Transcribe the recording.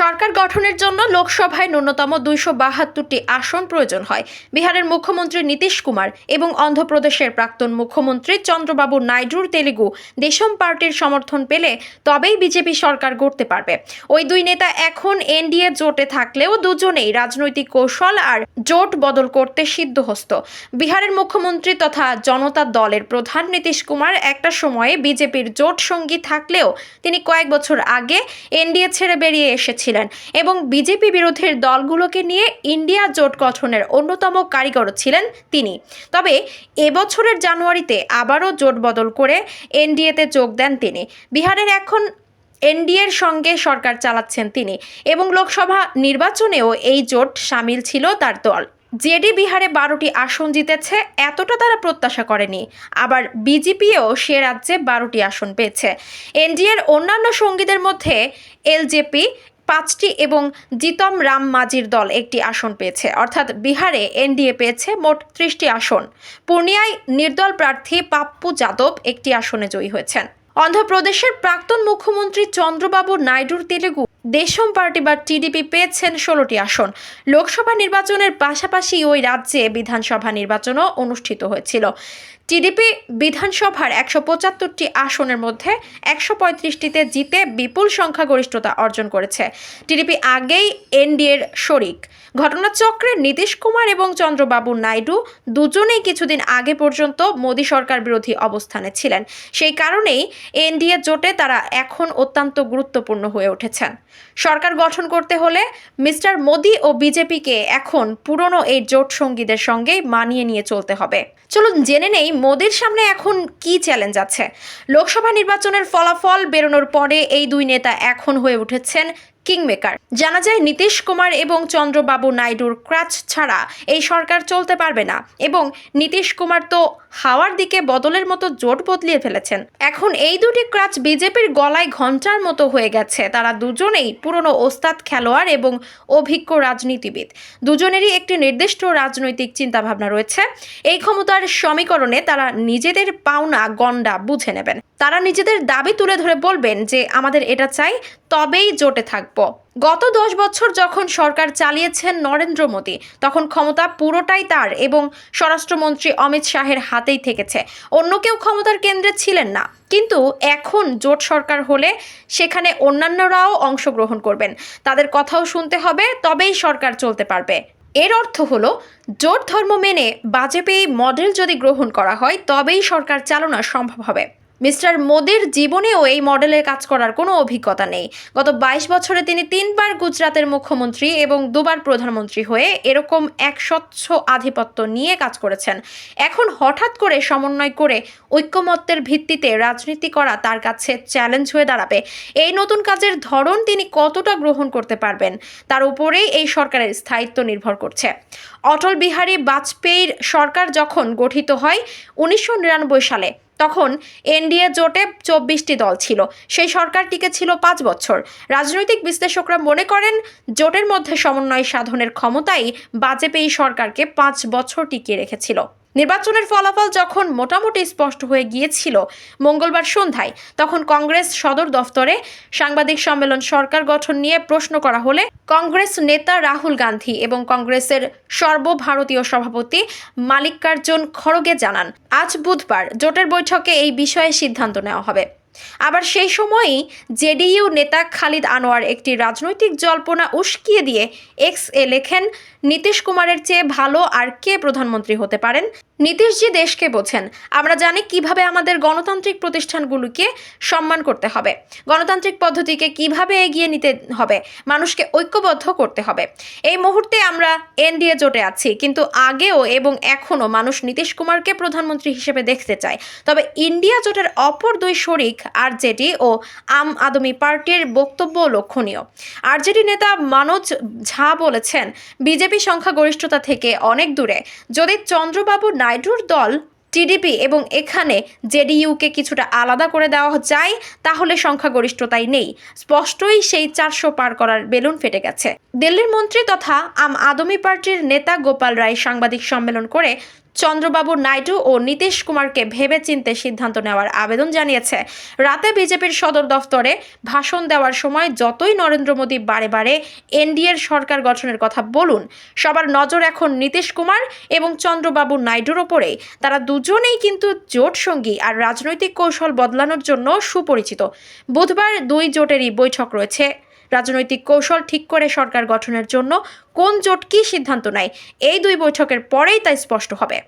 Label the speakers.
Speaker 1: সরকার গঠনের জন্য লোকসভায় ন্যূনতম দুইশো বাহাত্তরটি আসন প্রয়োজন হয়। বিহারের মুখ্যমন্ত্রী নীতিশ কুমার এবং অন্ধ্রপ্রদেশের প্রাক্তন মুখ্যমন্ত্রী চন্দ্রবাবু নাইডুর তেলেগু দেশম পার্টির সমর্থন পেলে তবেই বিজেপি সরকার গড়তে পারবে। ওই দুই নেতা এখন এনডিএ জোটে থাকলেও দুজনেই রাজনৈতিক কৌশল আর জোট বদল করতে সিদ্ধহস্ত। বিহারের মুখ্যমন্ত্রী তথা জনতা দলের প্রধান নীতিশ কুমার একটা সময়ে বিজেপির জোট সঙ্গী থাকলেও তিনি কয়েক বছর আগে এনডিএ ছেড়ে বেরিয়ে এসেছিলেন। এবং বিজেপি বিরোধীর দলগুলোকে নিয়ে ইন্ডিয়া জোট গঠনের অন্যতম কারিগর ছিলেন তিনি। তবে এবছরের জানুয়ারিতে আবারও জোট বদল করে এনডিএতে যোগ দেন তিনি। বিহারের এখন এনডিএর সঙ্গে সরকার চালাচ্ছেন তিনি এবং লোকসভা নির্বাচনেও এই জোট সামিল ছিল তার দল। জেডি বিহারে বারোটি আসন জিতেছে, এতটা তারা প্রত্যাশা করেনি। আবার বিজেপিও সে রাজ্যে বারোটি আসন পেয়েছে। এনডিএর অন্যান্য সঙ্গীদের মধ্যে এলজেপি পাঁচটি এবং জিতম রাম মাঝির দল একটি আসন পেয়েছে। অর্থাৎ বিহারে এনডিএ পেয়েছে মোট ত্রিশটি আসন। পূর্ণিয়ায় নির্দল প্রার্থী পাপ্পু যাদব একটি আসনে জয়ী হয়েছেন। অন্ধ্রপ্রদেশের প্রাক্তন মুখ্যমন্ত্রী চন্দ্রবাবু নাইডুর তেলেগু দেশম পার্টি বা টিডিপি পেয়েছেন ষোলোটি আসন। লোকসভা নির্বাচনের পাশাপাশি ওই রাজ্যে বিধানসভা নির্বাচনও অনুষ্ঠিত হয়েছিল। টিডিপি বিধানসভার একশো পঁচাত্তরটি আসনের মধ্যে একশো পঁয়ত্রিশটিতে জিতে বিপুল সংখ্যাগরিষ্ঠতা অর্জন করেছে। টিডিপি আগেই এনডিএর শরিক। ঘটনাচক্রে নীতিশ কুমার এবং চন্দ্রবাবু নাইডু দুজনেই কিছুদিন আগে পর্যন্ত মোদী সরকার বিরোধী অবস্থানে ছিলেন। সেই কারণেই এনডিএ জোটে তারা এখন অত্যন্ত গুরুত্বপূর্ণ হয়ে উঠেছেন। সরকার গঠন করতে হলে মিস্টার মোদী ও বিজেপিকে এখন পুরনো এই জোট সঙ্গীদের সঙ্গে মানিয়ে নিয়ে চলতে হবে। চলুন জেনে নেই মোদির সামনে এখন কি চ্যালেঞ্জ আছে। লোকসভা নির্বাচনের ফলাফল বেরোনোর পরে এই দুই নেতা এখন হয়ে উঠেছেন কিংমেকার। জানা যায়, নীতিশ কুমার এবং চন্দ্রবাবু নাইডুর ক্রাচ ছাড়া এই সরকার চলতে পারবে না এবং নীতিশ কুমার তো হাওয়ার দিকে বদলের মতো জোট বদলিয়ে ফেলেছেন। এখন এই দুটি ক্রাচ বিজেপির গলায় ঘণ্টার মতো হয়ে গেছে। তারা দুজনেই পুরনো ওস্তাদ, খেলোয়াড় এবং অভিজ্ঞ রাজনীতিবিদ। দুজনেরই একটি নির্দিষ্ট রাজনৈতিক চিন্তাভাবনা রয়েছে। এই ক্ষমতার সমীকরণে তারা নিজেদের পাওনা গন্ডা বুঝে নেবেন। তারা নিজেদের দাবি তুলে ধরে বলবেন যে আমাদের এটা চাই, তবেই জোটে থাকব। গত দশ বছর যখন সরকার চালিয়েছেন নরেন্দ্র মোদী, তখন ক্ষমতা পুরোটাই তার এবং স্বরাষ্ট্রমন্ত্রী অমিত শাহের হাতেই থেকেছে। অন্য কেউ ক্ষমতার কেন্দ্রে ছিলেন না। কিন্তু এখন জোট সরকার হলে সেখানে অন্যান্যরাও অংশগ্রহণ করবেন। তাদের কথাও শুনতে হবে, তবেই সরকার চলতে পারবে। এর অর্থ হলো, জোট ধর্ম মেনে বাজেপেয়ী মডেল যদি গ্রহণ করা হয়, তবেই সরকার চালনা সম্ভব হবে। মিস্টার মোদির জীবনেও এই মডেলে কাজ করার কোনো অভিজ্ঞতা নেই। গত বাইশ বছরে তিনি তিনবার গুজরাতের মুখ্যমন্ত্রী এবং দুবার প্রধানমন্ত্রী হয়ে এরকম এক স্বচ্ছ আধিপত্য নিয়ে কাজ করেছেন। এখন হঠাৎ করে সমন্বয় করে ঐক্যমত্যের ভিত্তিতে রাজনীতি করা তার কাছে চ্যালেঞ্জ হয়ে দাঁড়াবে। এই নতুন কাজের ধরন তিনি কতটা গ্রহণ করতে পারবেন, তার উপরেই এই সরকারের স্থায়িত্ব নির্ভর করছে। অটল বিহারী বাজপেয়ীর সরকার যখন গঠিত হয়, উনিশশো নিরানব্বই সালে তখন এনডিএ জোটে চব্বিশটি দল ছিল। সেই সরকার টিকে ছিল পাঁচ বছর। রাজনৈতিক বিশ্লেষকরা মনে করেন, জোটের মধ্যে সমন্বয় সাধনের ক্ষমতাই বাজেপেয়ী সরকারকে পাঁচ বছর টিকিয়ে রেখেছিল। নির্বাচনের ফলাফল যখন মোটামুটি স্পষ্ট হয়ে গিয়েছিল মঙ্গলবার সন্ধ্যায়, তখন কংগ্রেস সদর দফতরে সাংবাদিক সম্মেলন সরকার গঠন নিয়ে প্রশ্ন করা হলে কংগ্রেস নেতা রাহুল গান্ধী এবং কংগ্রেসের সর্বভারতীয় সভাপতি মালিকার্জুন খড়গে জানান, আজ বুধবার জোটের বৈঠকে এই বিষয়ে সিদ্ধান্ত নেওয়া হবে। আবার সেই সময়ই জেডিইউ নেতা খালিদ আনোয়ার একটি রাজনৈতিক জল্পনা উস্কিয়ে দিয়ে এক্স এ লেখেন, নীতিশ কুমারের চেয়ে ভালো আর কে প্রধানমন্ত্রী হতে পারেন? নীতিশজি দেশকে বোঝেন, আমরা জানি কীভাবে আমাদের গণতান্ত্রিক প্রতিষ্ঠানগুলোকে সম্মান করতে হবে, গণতান্ত্রিক পদ্ধতিকে কীভাবে এগিয়ে নিতে হবে, মানুষকে ঐক্যবদ্ধ করতে হবে। এই মুহূর্তে আমরা এনডিএ জোটে আছি, কিন্তু আগেও এবং এখনও মানুষ নীতিশ কুমারকে প্রধানমন্ত্রী হিসেবে দেখতে চায়। তবে ইন্ডিয়া জোটের অপর দুই শরিক আরজেডি ও আম আদমি পার্টির বক্তব্য লক্ষণীয়। আরজেডি নেতা মানোজ ঝা বলেছেন, বিজেপি সংখ্যাগরিষ্ঠতা থেকে অনেক দূরে। যদি চন্দ্রবাবু নাইডুর দল, টিডিপি এবং এখানে জেডিইউকে কিছুটা আলাদা করে দেওয়া যায়, তাহলে সংখ্যাগরিষ্ঠতাই নেই। স্পষ্টই সেই চারশো পার করার বেলুন ফেটে গেছে। দিল্লির মন্ত্রী তথা আম আদমি পার্টির নেতা গোপাল রায় সাংবাদিক সম্মেলন করে চন্দ্রবাবু নাইডু ও নীতিশ কুমারকে ভেবেচিন্তে সিদ্ধান্ত নেওয়ার আবেদন জানিয়েছে। রাতে বিজেপির সদর দফতরে ভাষণ দেওয়ার সময় যতই নরেন্দ্র মোদী বারে বারে এনডিএর সরকার গঠনের কথা বলুন, সবার নজর এখন নীতিশ কুমার এবং চন্দ্রবাবু নাইডুর ওপরে তারা দুজনেই কিন্তু জোট সঙ্গী আর রাজনৈতিক কৌশল বদলানোর জন্য সুপরিচিত। বুধবার দুই জোটেরই বৈঠক রয়েছে। রাজনৈতিক কৌশল ঠিক করে সরকার গঠনের জন্য কোন জোট কী সিদ্ধান্ত নেয়? এই দুই বৈঠকের পরেই তা স্পষ্ট হবে।